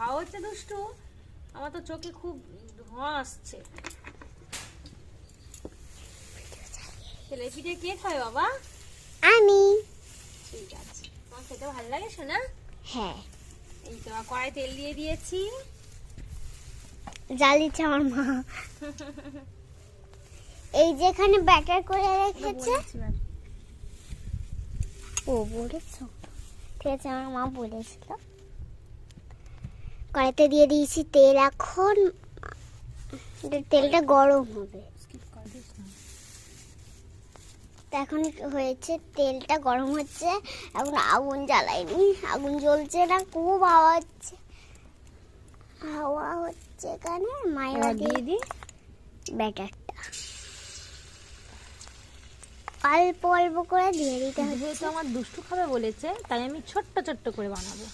হাওয়া হচ্ছে দুষ্টু? আমার তো চোখে খুব ধোঁয়া আসছে। তেলে পিঠে কে খায় বাবা? আমি। ঠিক আছে। তোমার খেতে ভালো লাগে শোনা হ্যাঁ। এই তো কড়াই তেল দিয়ে দিয়েছি। জাল দিচ্ছে আমার মা। এই যেখানে ব্যাটার করে রেখেছে। ও বলেছ। ঠিক আছে আমার মা বলেছিল। কড়াইতে দিয়ে দিয়েছি তেল। এখন তেলটা গরম হবে। এখন হয়েছে তেলটা গরম হচ্ছে এখন আগুন জ্বালাইনি। আগুন জ্বলছে না খুব হাওয়া হচ্ছে। হাওয়া হচ্ছে এখানে দিয়ে দিয়ে দিই। ব্যাটারটা অল্প অল্প করে দিয়ে দিতে হবে যেহেতু আমার দুষ্টু খাবে বলেছে তাই আমি ছোট্ট ছোট্ট করে বানাবো।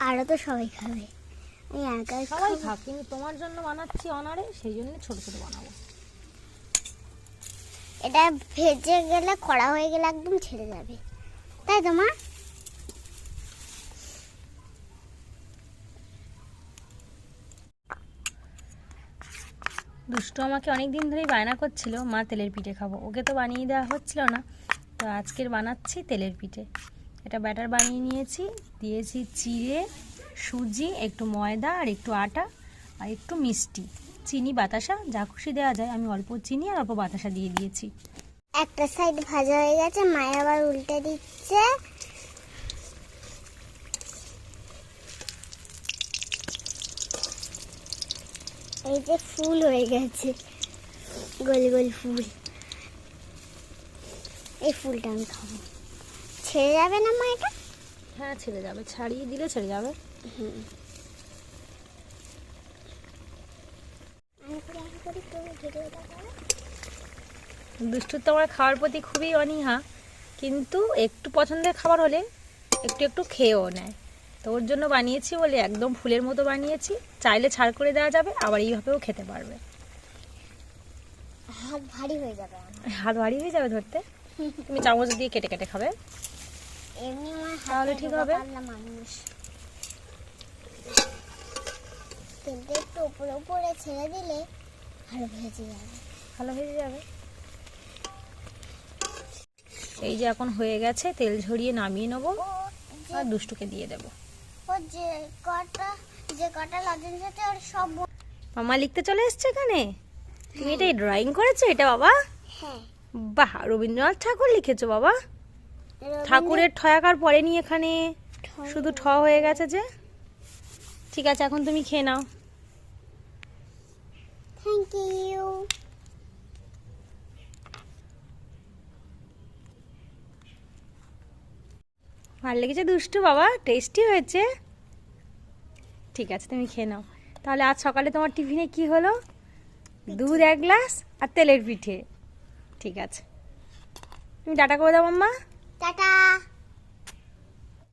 আরও তো সবাই খাবে। আমি একা সবাই। খাক কিন্তু তোমার জন্য বানাচ্ছি অনারে সেই জন্য ছোট ছোট বানাবো। এটা ভেজে গেলে কড়া হয়ে গেলে একদম ছেড়ে যাবে। তাই তো মা? দুষ্টু আমাকে অনেক দিন ধরেই বায়না করছিল মা তেলের পিঠে খাব। ওকে তো বানিয়ে দেওয়া হচ্ছিল না তো আজকের বানাচ্ছি তেলের পিঠে। এটা ব্যাটার বানিয়ে নিয়েছি। দিয়েছি চিড়ে, সুজি, একটু ময়দা আর একটু আটা আর একটু মিষ্টি। চিনি, বাতাসা, যা খুশি দেওয়া যায়। আমি অল্প চিনি আর অল্প বাতাসা দিয়ে দিয়েছি। একটা সাইড ভাজা হয়ে গেছে মায়ের আবার উল্টে দিচ্ছে। এই যে ফুল হয়ে গেছে, গোল গোল ফুল। এই ফুলটা আমি খাব। ছেড়ে যাবে না মা এটা হ্যাঁ ছেড়ে যাবে। ছাড়িয়ে দিলে ছেড়ে যাবে। করো দুষ্টুর তো আমার খাওয়ার প্রতি খুবই অনীহা কিন্তু একটু পছন্দের খাবার হলে একটু একটু খেয়েও নেয়। তো ওর জন্য বানিয়েছি বলে একদম ফুলের মতো বানিয়েছি। চাইলে ছাড় করে দেওয়া যাবে আবার এইভাবেও খেতে পারবে। হাত ভারী হয়ে যাবে হাত ভারী হয়ে যাবে ধরতে? তুমি চামচ দিয়ে কেটে কেটে খাবে। তাহলে ঠিক হবে? তেলটা একটু উপরে উপরে ছেড়ে দিলে ভালো ভেজে যাবে। ভালো যাবে। এই যে এখন হয়ে গেছে তেল ঝরিয়ে নামিয়ে নেব আর দুষ্টুকে দিয়ে দেবো। যে কটা যে কটা লজেন্স আছে ওর সব ব- মামা লিখতে চলে এসছে এখানে? তুমি এটা ড্রয়িং করেছ এটা বাবা? হ্যাঁ। বাহ রবীন্দ্রনাথ ঠাকুর লিখেছো বাবা। ঠাকুরের ঠয়াকার পড়েনি এখানে? শুধু ঠ হয়ে গেছে যে? ঠিক আছে এখন তুমি খেয়ে নাও। থ্যাংক ইউ ভালো লেগেছে দুষ্টু বাবা। টেস্টি হয়েছে। ঠিক আছে তুমি খেয়ে নাও। তাহলে আজ সকালে তোমার টিফিনে কি হলো? দুধ এক গ্লাস আর তেলের পিঠে। ঠিক আছে। তুমি টাটা করে দাও মাম্মা। টাটা